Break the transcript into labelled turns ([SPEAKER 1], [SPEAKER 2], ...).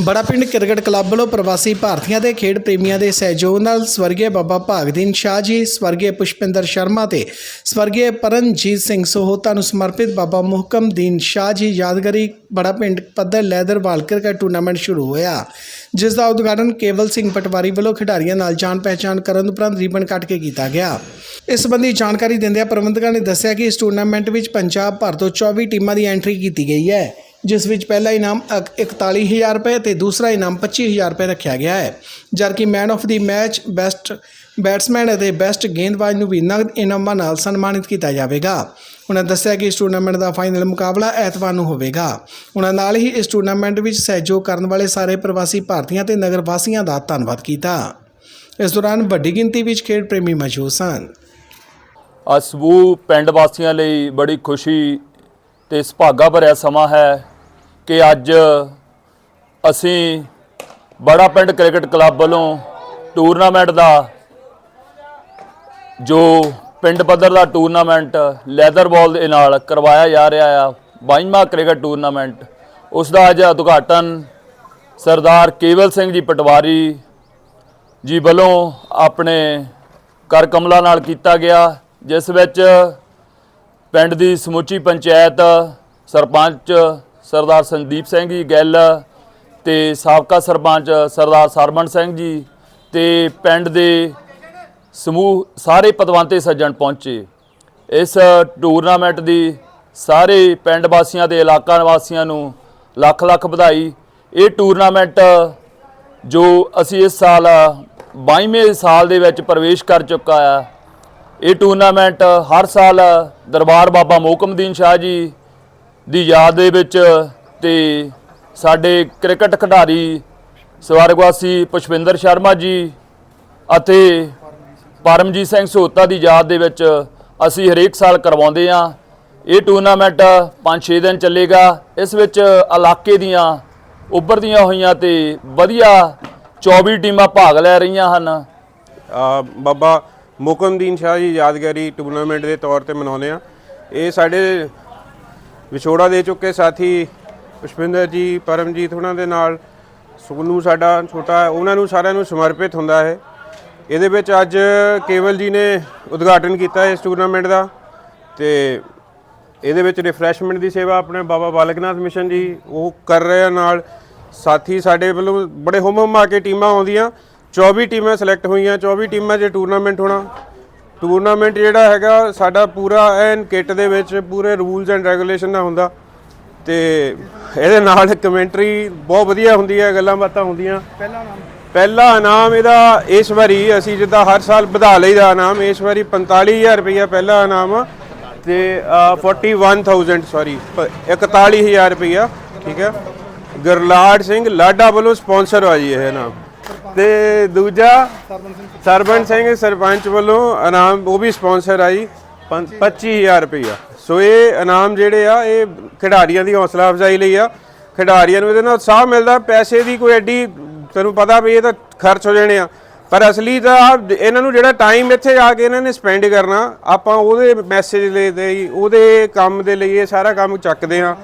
[SPEAKER 1] ਬੜਾ Pind cricket club ਵੱਲੋਂ ਪ੍ਰਵਾਸੀ ਭਾਰਤੀਆਂ ਦੇ ਖੇਡ ਪ੍ਰੇਮੀਆਂ ਦੇ ਸਹਿਯੋਗ ਨਾਲ ਸਵਰਗੀ ਬਾਬਾ ਭਾਗਦੀਨ ਸ਼ਾਹ ਜੀ ਸਵਰਗੀ ਪੁਸ਼ਪਿੰਦਰ ਸ਼ਰਮਾ ਤੇ ਸਵਰਗੀ ਪਰਨਜੀਤ ਸਿੰਘ ਸੋਹਤਾ ਨੂੰ ਸਮਰਪਿਤ ਬਾਬਾ ਮੁਹਕਮਦੀਨ ਸ਼ਾਹ ਜੀ ਯਾਦਗਾਰੀ ਬੜਾ ਪਿੰਡ ਪੱਧਰ ਲੈਦਰ ਵਾਲ ਕ੍ਰਿਕਟ ਟੂਰਨਾਮੈਂਟ ਸ਼ੁਰੂ ਹੋਇਆ। ਜਿਸ ਦਾ ਉਦਘਾਟਨ ਕੇਵਲ ਸਿੰਘ ਪਟਵਾਰੀ ਵੱਲੋਂ ਖਿਡਾਰੀਆਂ ਨਾਲ ਜਾਣ ਪਹਿਚਾਣ ਕਰਨ ਉਪਰੰਤ ਰਿਬਨ ਕੱਟ ਕੇ ਕੀਤਾ ਗਿਆ। ਇਸ ਸੰਬੰਧੀ ਜਾਣਕਾਰੀ ਦਿੰਦਿਆਂ ਪ੍ਰਬੰਧਕਾਂ ਨੇ ਦੱਸਿਆ ਕਿ ਇਸ ਟੂਰਨਾਮੈਂਟ ਵਿੱਚ ਪੰਜਾਬ ਭਰ ਤੋਂ 24 ਟੀਮਾਂ ਦੀ ਐਂਟਰੀ ਕੀਤੀ ਗਈ ਹੈ। ਜਿਸ ਵਿੱਚ ਪਹਿਲਾ ਇਨਾਮ ਅਕ- 41000 ਰੁਪਏ ਤੇ ਦੂਸਰਾ ਇਨਾਮ 25000 ਰੁਪਏ ਰੱਖਿਆ ਗਿਆ ਹੈ। ਜਦਕਿ man of the match best batsman ਅਤੇ ਬੈਸਟ ਗੇਂਦਬਾਜ਼ ਨੂੰ ਵੀ ਨਗਦ ਇਨਾਮਾਂ ਨਾਲ ਸਨਮਾਨਿਤ ਕੀਤਾ ਜਾਵੇਗਾ। ਉਹਨਾਂ ਦੱਸਿਆ ਕਿ ਇਸ ਟੂਰਨਾਮੈਂਟ ਦਾ ਫਾਈਨਲ ਮੁਕਾਬਲਾ ਐਤਵਾਰ ਨੂੰ ਹੋਵੇਗਾ। ਉਹਨਾਂ ਨਾਲ ਹੀ ਇਸ ਟੂਰਨਾਮੈਂਟ ਵਿੱਚ ਸਹਿਯੋਗ ਕਰਨ ਵਾਲੇ ਸਾਰੇ ਪ੍ਰਵਾਸੀ ਭਾਰਤੀਆਂ ਤੇ ਨਗਰ ਵਾਸੀਆਂ ਦਾ ਧੰਨਵਾਦ ਕੀਤਾ। ਇਸ ਦੌਰਾਨ ਵੱਡੀ ਗਿਣਤੀ ਵਿੱਚ ਖੇਡ ਪ੍ਰੇਮੀ ਮੌਜੂਦ ਸਨ।
[SPEAKER 2] ਅਸ਼ਬੂ ਪਿੰਡ ਵਾਸੀਆਂ ਲਈ ਬੜੀ ਖੁਸ਼ੀ ਤੇ ਸੁਭਾਗਾ ਭਰਿਆ ਸਮਾਂ ਹੈ। ਕਿ ਅੱਜ ਅਸੀਂ ਬੜਾ ਪਿੰਡ ਕ੍ਰਿਕਟ ਕਲੱਬ ਵੱਲੋਂ ਟੂਰਨਾਮੈਂਟ ਦਾ, ਜੋ ਪਿੰਡ ਪੱਧਰ ਦਾ ਟੂਰਨਾਮੈਂਟ ਲੈਦਰ ਬਾਲ ਦੇ ਨਾਲ ਕਰਵਾਇਆ ਜਾ ਰਿਹਾ ਆ 22ਵਾਂ ਕ੍ਰਿਕਟ ਟੂਰਨਾਮੈਂਟ, ਉਸ ਦਾ ਅੱਜ ਉਦਘਾਟਨ ਸਰਦਾਰ ਕੇਵਲ ਸਿੰਘ ਜੀ ਪਟਵਾਰੀ ਜੀ ਵੱਲੋਂ ਆਪਣੇ ਕਰ ਕਮਲਾ ਨਾਲ ਕੀਤਾ ਗਿਆ, ਜਿਸ ਵਿੱਚ ਪਿੰਡ ਦੀ ਸਮੁੱਚੀ ਪੰਚਾਇਤ, ਸਰਪੰਚ ਸਰਦਾਰ ਸੰਦੀਪ ਸਿੰਘ ਜੀ ਗਿੱਲ ਤੇ ਸਾਬਕਾ ਸਰਪੰਚ ਸਰਦਾਰ ਸਰਮਨ ਸਿੰਘ ਜੀ ਤੇ ਪਿੰਡ ਦੇ ਸਮੂਹ ਸਾਰੇ ਪਦਵੰਤੇ ਸੱਜਣ ਪਹੁੰਚੇ। ਇਸ ਟੂਰਨਾਮੈਂਟ ਦੀ ਸਾਰੇ ਪਿੰਡ ਵਾਸੀਆਂ ਤੇ ਇਲਾਕਾ ਵਾਸੀਆਂ ਨੂੰ ਲੱਖ ਲੱਖ ਵਧਾਈ। ਇਹ ਟੂਰਨਾਮੈਂਟ ਜੋ ਅਸੀਂ ਇਸ ਸਾਲ 22ਵੇਂ ਸਾਲ ਦੇ ਵਿੱਚ ਪ੍ਰਵੇਸ਼ ਕਰ ਚੁੱਕਾ ਆ, ਇਹ ਟੂਰਨਾਮੈਂਟ ਹਰ ਸਾਲ ਦਰਬਾਰ ਬਾਬਾ ਮੋਕਮਦੀਨ ਸ਼ਾਹ ਜੀ ਦੀ ਯਾਦ ਦੇ ਵਿੱਚ ਤੇ ਸਾਡੇ ਕ੍ਰਿਕਟ ਖਿਡਾਰੀ ਸਵਰਗਵਾਸੀ ਪੁਸ਼ਪਿੰਦਰ ਸ਼ਰਮਾ ਜੀ ਅਤੇ ਪਰਮਜੀਤ ਸਿੰਘ ਸੋਤਾ ਦੀ ਯਾਦ ਦੇ ਵਿੱਚ ਅਸੀਂ ਹਰੇਕ ਸਾਲ ਕਰਵਾਉਂਦੇ ਆ ਇਹ ਟੂਰਨਾਮੈਂਟ 5-6 ਦਿਨ ਚੱਲੇਗਾ। ਇਸ ਵਿੱਚ ਇਲਾਕੇ ਦੀਆਂ ਉੱਭਰਦੀਆਂ ਹੋਈਆਂ ਤੇ ਵਧੀਆ 24 ਟੀਮਾਂ ਭਾਗ ਲੈ ਰਹੀਆਂ ਹਨ।
[SPEAKER 3] ਬਾਬਾ ਮੁਕਮਦੀਨ ਸ਼ਾਹ ਜੀ ਯਾਦਗਾਰੀ ਟੂਰਨਾਮੈਂਟ ਦੇ ਤੌਰ ਤੇ ਮਨਾਉਂਦੇ ਆ ਇਹ ਸਾਡੇ ਵਿਛੋੜਾ ਦੇ ਚੁੱਕੇ ਸਾਥੀ ਪੁਸ਼ਪਿੰਦਰ ਜੀ, ਪਰਮਜੀਤ ਉਹਨਾਂ ਦੇ ਨਾਲ ਸੁਗਨੂ ਸਾਡਾ ਛੋਟਾ ਉਹਨਾਂ ਨੂੰ ਸਾਰਿਆਂ ਨੂੰ ਸਮਰਪਿਤ ਹੁੰਦਾ ਹੈ। ਇਹਦੇ ਵਿੱਚ ਅੱਜ ਕੇਵਲ ਜੀ ਨੇ ਉਦਘਾਟਨ ਕੀਤਾ ਇਸ ਟੂਰਨਾਮੈਂਟ ਦਾ ਤੇ ਇਹਦੇ ਵਿੱਚ ਰਿਫਰੈਸ਼ਮੈਂਟ ਦੀ ਸੇਵਾ ਆਪਣੇ ਬਾਬਾ ਬਾਲਕਨਾਥ ਮਿਸ਼ਨ ਜੀ ਉਹ ਕਰ ਰਹੇ ਆ ਨਾਲ। ਸਾਥੀ ਸਾਡੇ ਵੱਲੋਂ ਬੜੇ ਹੁਮ ਆ ਕੇ ਟੀਮਾਂ ਆਉਂਦੀਆਂ। 24 ਟੀਮਾਂ ਸਿਲੈਕਟ ਹੋਈਆਂ 24 ਟੀਮਾਂ 'ਚ ਟੂਰਨਾਮੈਂਟ ਹੋਣਾ। ਟੂਰਨਾਮੈਂਟ ਜਿਹੜਾ ਹੈਗਾ ਸਾਡਾ ਪੂਰਾ ਐਨ ਕਿੱਟ ਦੇ ਵਿੱਚ ਪੂਰੇ ਰੂਲਸ ਐਂਡ ਰੈਗੂਲੇਸ਼ਨ ਦਾ ਹੁੰਦਾ। ਤੇ ਇਹਦੇ ਨਾਲ ਕਮੈਂਟਰੀ ਬਹੁਤ ਵਧੀਆ ਹੁੰਦੀ ਹੈ ਗੱਲਾਂ ਬਾਤਾਂ ਹੁੰਦੀਆਂ। ਪਹਿਲਾ ਇਨਾਮ ਇਹਦਾ ਇਸ ਵਾਰੀ ਅਸੀਂ ਜਿੱਦਾਂ ਹਰ ਸਾਲ ਵਧਾ ਲਈਦਾ ਇਨਾਮ ਇਸ ਵਾਰੀ 45000 ਰੁਪਇਆ ਪਹਿਲਾ ਇਨਾਮ ਤੇ ਅ, 41000 ਸੌਰੀ 41000 ਰੁਪਇਆ ਠੀਕ ਹੈ। ਗਰਲਾਡ ਸਿੰਘ ਲਾਡਾ ਵੱਲੋਂ ਸਪਾਂਸਰ ਆ ਜੀ ਇਹ ਇਨਾਮ ਤੇ ਦੂਜਾ ਸਰਬਨ ਸਿੰਘ ਸਰਪੰਚ ਵੱਲੋਂ ਇਨਾਮ ਉਹ ਵੀ ਸਪਾਂਸਰ ਆ ਜੀ। ਪੰ- 25000 ਰੁਪਇਆ ਸੋ ਇਹ ਇਨਾਮ ਜਿਹੜੇ ਆ ਇਹ ਖਿਡਾਰੀਆਂ ਦੀ ਹੌਸਲਾ ਅਫਜ਼ਾਈ ਲਈ ਆ। ਖਿਡਾਰੀਆਂ ਨੂੰ ਇਹਦੇ ਨਾਲ ਉਤਸ਼ਾਹ ਮਿਲਦਾ ਪੈਸੇ ਦੀ ਕੋਈ ਐਡੀ ਤੈਨੂੰ ਪਤਾ ਵੀ ਇਹ ਤਾਂ ਖਰਚ ਹੋ ਜਾਣੇ ਆ। ਪਰ ਅਸਲੀ ਤਾਂ ਇਹਨਾਂ ਨੂੰ ਜਿਹੜਾ ਟਾਈਮ ਇੱਥੇ ਆ ਕੇ ਇਹਨਾਂ ਨੇ ਸਪੈਂਡ ਕਰਨਾ ਆਪਾਂ ਉਹਦੇ ਮੈਸੇਜ ਲਈ ਉਹਦੇ ਕੰਮ ਦੇ ਲਈ ਇਹ ਸਾਰਾ ਕੰਮ ਚੱਕਦੇ ਆ।